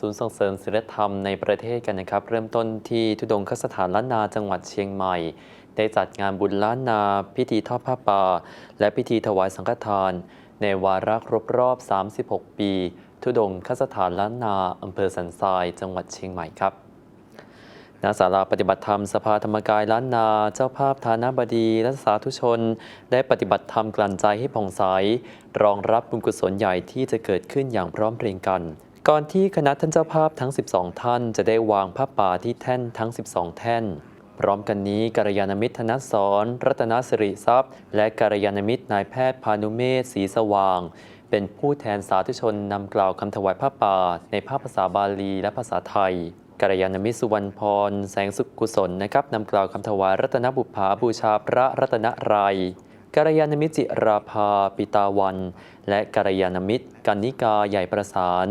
ศูนย์ส่งเสริมศิลธรรมในประเทศกันนะครับ เริ่มต้นที่ทุดงคสถานล้านนาจังหวัดเชียงใหม่ ได้จัดงานบุญล้านนา พิธีทอดผ้าป่าและพิธีถวายสังฆทาน ในวาระครบรอบ 36 ปี ทุดงคสถานล้านนาอำเภอสันทราย จังหวัดเชียงใหม่ครับณศาลาปฏิบัติธรรมสภาธรรมกายล้านนา เจ้าภาพฐานาบดีและสาธุชน ได้ปฏิบัติธรรมกลั่นใจให้ผ่องใสรองรับบุญกุศลใหญ่ที่จะเกิดขึ้นอย่างพร้อมเพรียงกัน ก่อนที่คณะท่านเจ้าภาพทั้ง 12 ท่าน จะได้วางผ้าป่าที่แท่นทั้ง 12 แท่น พร้อมกันนี้กัลยาณมิตรธนสรรัตนสิริทรัพย์ และกัลยาณมิตรนายแพทย์พานุเมศศรีสว่าง เป็นผู้แทนสาธุชนนำกล่าวคำถวายผ้าป่าในภาภาษาบาลีและภาษาไทยกัลยาณมิตรสุวรรณพร แสงสุขกุศลนะครับนำกล่าวคำถวายรัตนบุพภาบูชาพระรัตนรัย กัลยาณมิตรจิราภาปิตาวัน และกัลยาณมิตร กันนิกาใหญ่ประสาน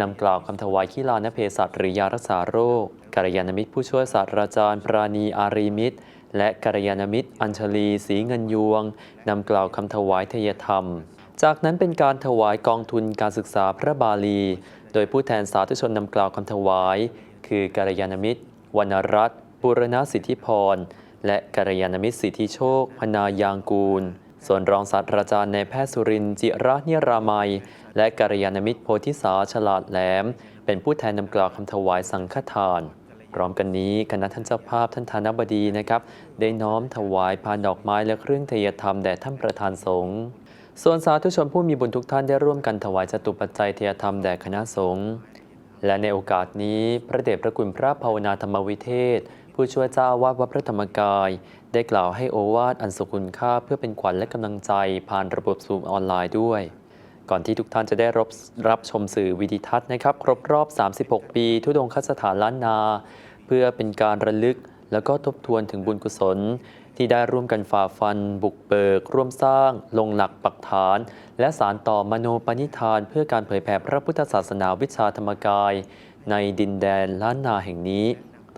นำกล่าวคำถวายขีลานเพศัตหรือยารักษาโรคกัลยาณมิตรผู้ช่วยศาสตราจารย์ปราณีอารีมิตร และกัลยาณมิตร อัญชลีศรีเงินยวงนำกล่าวคำถวายเทยธรรม จากนั้นเป็นการถวายกองทุนการศึกษาพระบาลี โดยผู้แทนสาธุชนนำกล่าวคำถวาย คือกัลยาณมิตรวรรณรัตน์บุรณสิทธิพร และกัลยาณมิตรสิทธิโชค พนายางกูล ส่วนรองศาสตราจารย์ในแพทย์สุรินจิระเนียรามัย และกัลยาณมิตรโพธิสาฉลาดแหลม เป็นผู้แทนนำกล่าวคำถวายสังฆทาน พร้อมกันนี้คณะท่านเจ้าภาพท่านธานบดีนะครับ ได้น้อมถวายพานดอกไม้และเครื่องเทียธรรมแด่ท่านประธานสงฆ์ส่วนสาธุชนผู้มีบุญทุกท่านได้ร่วมกันถวายจตุปัจจัยเทียธรรมแด่คณะสงฆ์และในโอกาสนี้พระเดชพระคุณพระภาวนาธรรมวิเทศ ผู้ช่วยเจ้าอาวาดวัดพระธรรมกาย ได้กล่าวให้โอวาทอันสุคุณค่าเพื่อเป็นขวัญและกำลังใจผ่านระบบซูมออนไลน์ด้วย ก่อนที่ทุกท่านจะได้รับรับชมสื่อวิดิทัศน์นะครับ ครบรอบ 36 ปี ทุดงคสถานล้านนา เพื่อเป็นการระลึกแล้วก็ทบทวนถึงบุญกุศล ที่ได้ร่วมกันฝ่าฟัน บุกเบิก ร่วมสร้าง ลงหลักปักฐาน และสารต่อมโนปณิธาน เพื่อการเผยแผ่พระพุทธศาสนาวิชาธรรมกาย ในดินแดนล้านนาแห่งนี้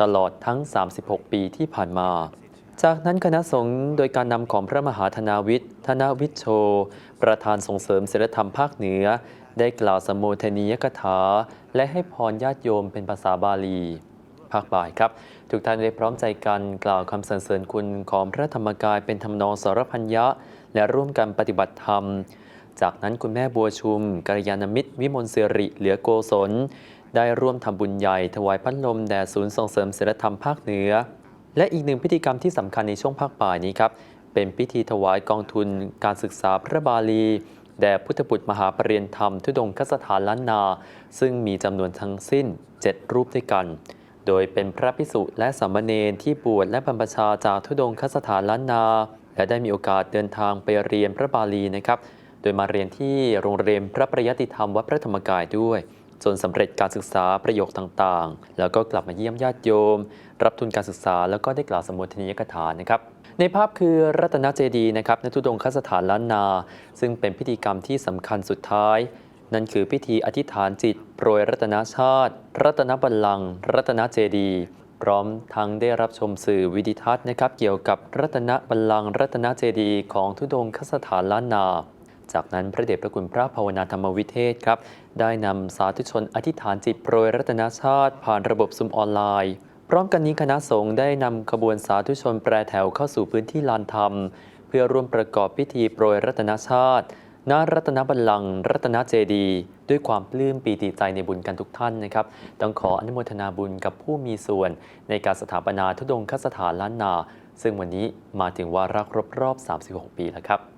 ตลอดทั้ง 36 ปีที่ผ่านมา จากนั้นคณะสงฆ์โดยการนำของพระมหาธนาวิทย์ธนวิชโช ประธานส่งเสริมศิลธรรมภาคเหนือ ได้กล่าวสมโภชนียกถา และให้พรญาติโยมเป็นภาษาบาลีภาคบ่ายครับ ทุกท่านได้พร้อมใจกันกล่าวคำสรรเสริญคุณของพระธรรมกายเป็นทำนองสรพัญญะ และร่วมกันปฏิบัติธรรม จากนั้นคุณแม่บัวชุมกัลยาณมิตร วิมลเสริเหลือโกศล ได้ร่วมทำบุญใหญ่ ถวายพัดลมแด่ศูนย์ส่งเสริมศิลธรรมภาคเหนือ และอีกหนึ่งพิธีกรรมที่สำคัญในช่วงภาคบ่ายนี้ครับ เป็นพิธีถวายกองทุนการศึกษาพระบาลี แด่พุทธบุตรมหาปรริญญธรรม ทุดงคสถานล้านนา ซึ่งมีจำนวนทั้งสิ้น 7 รูปด้วยกัน โดยเป็นพระพิสุและสามเณรที่บวชและบรรพชาจากทุดงคสถานล้านนา และได้มีโอกาสเดินทางไปเรียนพระบาลีนะครับ โดยมาเรียนที่โรงเรียนพระประยติธรรมวัดพระธรรมกายด้วย จนสำเร็จการศึกษาประโยคต่างๆ แล้วก็กลับมาเยี่ยมญาติโยม รับทุนการศึกษาแล้วก็ได้กล่าวสมุทนียกถานะครับในภาพคือรัตนเจดีย์นะครับในทุดงคสถานล้านนา ซึ่งเป็นพิธีกรรมที่สำคัญสุดท้าย นั่นคือพิธีอธิษฐานจิตโปรยรัตนชาติ รัตนบัลลังก์รัตนเจดีย์พร้อมทั้งได้รับชมสื่อวิดิทัศน์นะครับ เกี่ยวกับรัตนบัลลังก์รัตนเจดีย์ของทุดงคสถานล้านนา จากนั้นพระเดชพระคุณพระภาวนาธรรมวิเทศครับ ได้นำสาธุชนอธิษฐานจิตโปรยรัตนชาติ ผ่านระบบซุมออนไลน์ พร้อมกันนี้คณะสงฆ์ได้นำขบวนสาธุชนแปรแถวเข้าสู่พื้นที่ลานธรรม เพื่อร่วมประกอบพิธีโปรยรัตนชาติณรัตนบัลลังก์รัตนเจดีย์ด้วยความปลื้มปีติใจในบุญกันทุกท่านนะครับ ต้องขออนุโมทนาบุญกับผู้มีส่วน ในการสถาปนาทุดงคสถานล้านนา ซึ่งวันนี้มาถึงวาระครบรอบ 36 ปีแล้วครับ